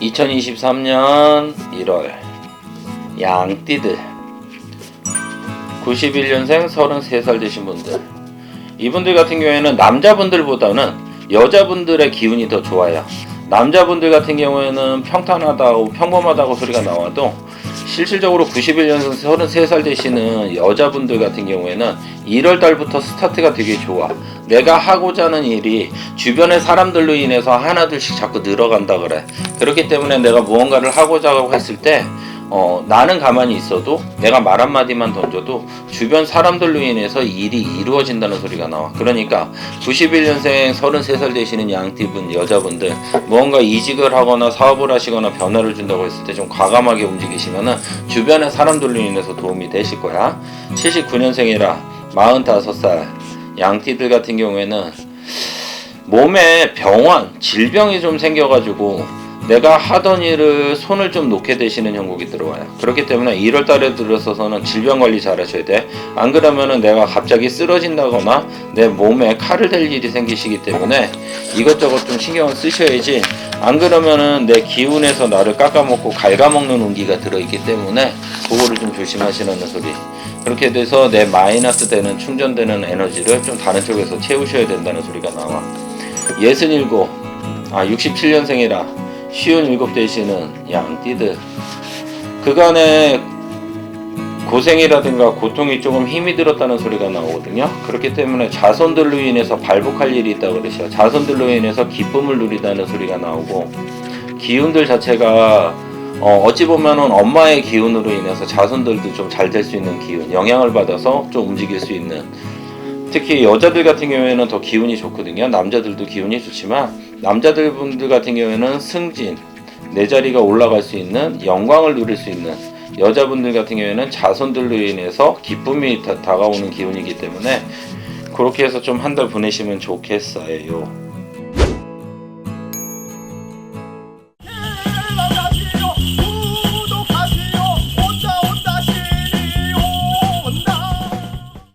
(2023년 1월) 양띠들 91년생 33살 되신 분들. 이분들 같은 경우에는 남자분들보다는 여자분들의 기운이 더 좋아요. 남자분들 같은 경우에는 평탄하다고 평범하다고 소리가 나와도 실질적으로 91년생 33살 되시는 여자분들 같은 경우에는 1월 달부터 스타트가 되게 좋아. 내가 하고자 하는 일이 주변의 사람들로 인해서 하나둘씩 자꾸 늘어간다 그래. 그렇기 때문에 내가 무언가를 하고자 하고 했을 때 어, 나는 가만히 있어도 내가 말 한마디만 던져도 주변 사람들로 인해서 일이 이루어진다는 소리가 나와. 그러니까 91년생 33살 되시는 양띠분 여자분들 무언가 이직을 하거나 사업을 하시거나 변화를 준다고 했을 때 좀 과감하게 움직이시면은 주변의 사람들로 인해서 도움이 되실 거야. 79년생이라 45살 양띠들 같은 경우에는 몸에 병환, 질병이 좀 생겨가지고 내가 하던 일을 손을 좀 놓게 되시는 형국이 들어와요. 그렇기 때문에 1월 달에 들어서서는 질병 관리 잘 하셔야 돼. 안 그러면은 내가 갑자기 쓰러진다거나 내 몸에 칼을 댈 일이 생기시기 때문에 이것저것 좀 신경을 쓰셔야지. 안 그러면은 내 기운에서 나를 깎아먹고 갉아먹는 운기가 들어있기 때문에 그거를 좀 조심하시라는 소리. 그렇게 돼서 내 마이너스 되는 충전되는 에너지를 좀 다른 쪽에서 채우셔야 된다는 소리가 나와. 67, 아 67년생이라 쉬운 일곱 되시는 양띠들 그간의 고생이라든가 고통이 조금 힘이 들었다는 소리가 나오거든요. 그렇기 때문에 자손들로 인해서 발복할 일이 있다고 그러셔. 자손들로 인해서 기쁨을 누리다는 소리가 나오고 기운들 자체가 어, 어찌 보면은 엄마의 기운으로 인해서 자손들도 좀 잘 될 수 있는 기운, 영향을 받아서 좀 움직일 수 있는 특히 여자들 같은 경우에는 더 기운이 좋거든요. 남자들도 기운이 좋지만 남자들 분들 같은 경우에는 승진, 내 자리가 올라갈 수 있는 영광을 누릴 수 있는 여자분들 같은 경우에는 자손들로 인해서 기쁨이 다, 다가오는 기운이기 때문에 그렇게 해서 좀 한 달 보내시면 좋겠어요.